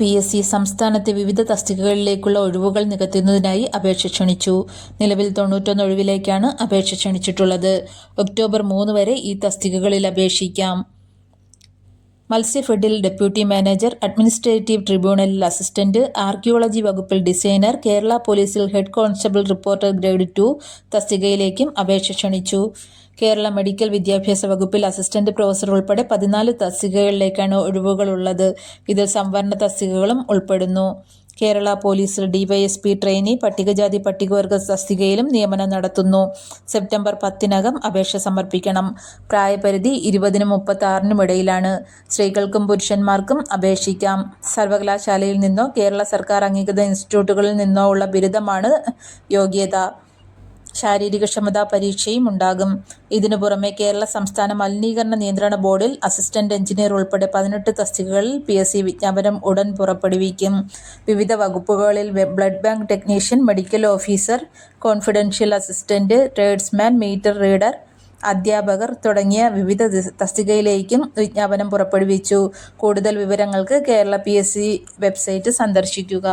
P S C സംസ്ഥാനത്തെ വിവിധ തസ്തികകളിലേക്കുള്ള ഒഴിവുകൾ നികത്തുന്നതിനായി അപേക്ഷ ക്ഷണിച്ചു. നിലവിൽ തൊണ്ണൂറ്റൊന്ന് ഒഴിവിലേക്കാണ് അപേക്ഷ ക്ഷണിച്ചിട്ടുള്ളത്. ഒക്ടോബർ മൂന്ന് വരെ ഈ തസ്തികകളിൽ അപേക്ഷിക്കാം. മത്സ്യഫെഡിൽ ഡെപ്യൂട്ടി മാനേജർ അഡ്മിനിസ്ട്രേറ്റീവ് ട്രിബ്യൂണലിൽ അസിസ്റ്റന്റ് ആർക്കിയോളജി വകുപ്പിൽ ഡിസൈനർ കേരള പോലീസിൽ head constable reporter grade two തസ്തികയിലേക്കും അപേക്ഷ ക്ഷണിച്ചു. കേരള മെഡിക്കൽ വിദ്യാഭ്യാസ വകുപ്പിൽ അസിസ്റ്റന്റ് പ്രൊഫസർ ഉൾപ്പെടെ പതിനാല് തസ്തികകളിലേക്കാണ് ഒഴിവുകളുള്ളത്. ഇതിൽ സംവരണ തസ്തികകളും ഉൾപ്പെടുന്നു. കേരള പോലീസിൽ ഡിവൈഎസ്പി ട്രെയിനി പട്ടികജാതി പട്ടികവർഗ തസ്തികയിലും നിയമനം നടത്തുന്നു. സെപ്റ്റംബർ പത്തിനകം അപേക്ഷ സമർപ്പിക്കണം. പ്രായപരിധി ഇരുപതിനും മുപ്പത്തി ആറിനും ഇടയിലാണ്. സ്ത്രീകൾക്കും പുരുഷന്മാർക്കും അപേക്ഷിക്കാം. സർവകലാശാലയിൽ നിന്നോ കേരള സർക്കാർ അംഗീകൃത ഇൻസ്റ്റിറ്റ്യൂട്ടുകളിൽ നിന്നോ ഉള്ള ബിരുദമാണ് യോഗ്യത. ശാരീരികക്ഷമതാ പരീക്ഷയും ഉണ്ടാകും. ഇതിനു പുറമെ കേരള സംസ്ഥാന മലിനീകരണ നിയന്ത്രണ ബോർഡിൽ അസിസ്റ്റന്റ് എഞ്ചിനീയർ ഉൾപ്പെടെ പതിനെട്ട് തസ്തികകളിൽ പി എസ് സി വിജ്ഞാപനം ഉടൻ പുറപ്പെടുവിക്കും. വിവിധ വകുപ്പുകളിൽ blood bank technician medical officer confidential assistant tradesman meter reader അധ്യാപകർ തുടങ്ങിയ വിവിധ തസ്തികയിലേക്കും വിജ്ഞാപനം പുറപ്പെടുവിച്ചു. കൂടുതൽ വിവരങ്ങൾക്ക് കേരള പി വെബ്സൈറ്റ് സന്ദർശിക്കുക.